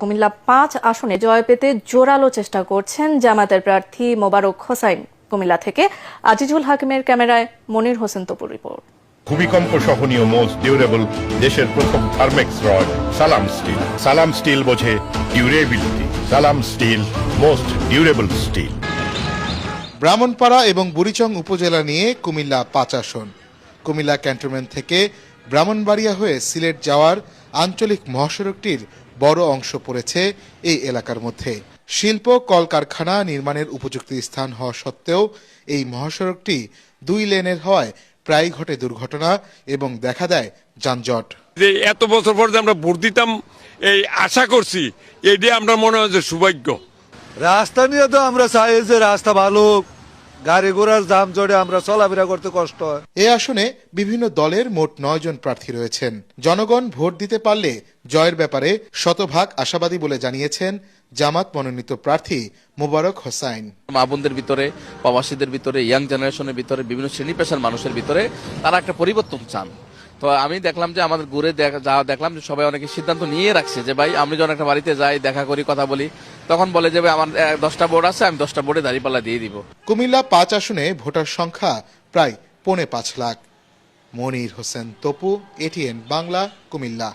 কুমিল্লা পাঁচ আসনে জয় পেতে জোরালো চেষ্টা করছেন জামাতের প্রার্থী মোবারক হোসাইন। কুমিল্লা থেকে আজিজুল হাকিমের ক্যামেরায় মনির হোসেন তপুর রিপোর্ট। ভূমিকম্প সহনীয় মোস্ট ডিউরেবল দেশের প্রথম Thermex rod Salam steel. Salam steel বোঝে durability Salam steel most durable steel. Brahmanpara এবং বুড়িচং উপজেলা নিয়ে কুমিল্লা পাঁচ আসন। কুমিল্লা ক্যান্টনমেন্ট থেকে ব্রাহ্মণবাড়িয়া হয়ে সিলেট যাওয়ার আঞ্চলিক মহাসড়কটির বড় অংশ পড়েছে এই এলাকার মধ্যে। শিল্প কলকারখানা নির্মাণের উপযুক্ত স্থান হওয়া সত্ত্বেও এই মহাসড়কটি দুই লেনের হওয়ায় প্রায় ঘটে দুর্ঘটনা এবং দেখা দেয় যানজট। যে এত বছর পর যে আমরা ভোট দিতাম এই আশা করছি এটি আমরা মনে হয় যে সৌভাগ্য। রাস্তা নিয়ে তো আমরা চাই যে রাস্তা ভালো হোক। গাড়ি ঘোড়ার জাম জড়ে আমরা চলাফেরা করতে কষ্ট হয়। এ আসনে বিভিন্ন দলের মোট নয় জন প্রার্থী রয়েছেন। জনগণ ভোট দিতে পারলে জয়ের ব্যাপারে শতভাগ আশাবাদী বলে জানিয়েছেন জামাত মনোনীত প্রার্থী মোবারক হোসাইন। মা বোনদের ভিতরে প্রবাসীদের ভিতরে ইয়াং জেনারেশনের ভিতরে বিভিন্ন শ্রেণি পেশার মানুষের ভিতরে তারা একটা পরিবর্তন চান। তো আমি দেখলাম যে আমাদের ঘুরে দেখা- যা দেখলাম যে সবাই অনেকে সিদ্ধান্ত নিয়ে রাখছে যে ভাই আমি যখন একটা বাড়িতে যাই দেখা করি কথা বলি তখন বলে যে আমার দশটা বোর্ড আছে, আমি দশটা বোর্ডে দাঁড়িপাল্লা দিয়ে দিব। কুমিল্লা পাঁচ আসনে ভোটার সংখ্যা প্রায় পৌনে পাঁচ লাখ। মনির হোসেন তপু এটিএন বাংলা, কুমিল্লা।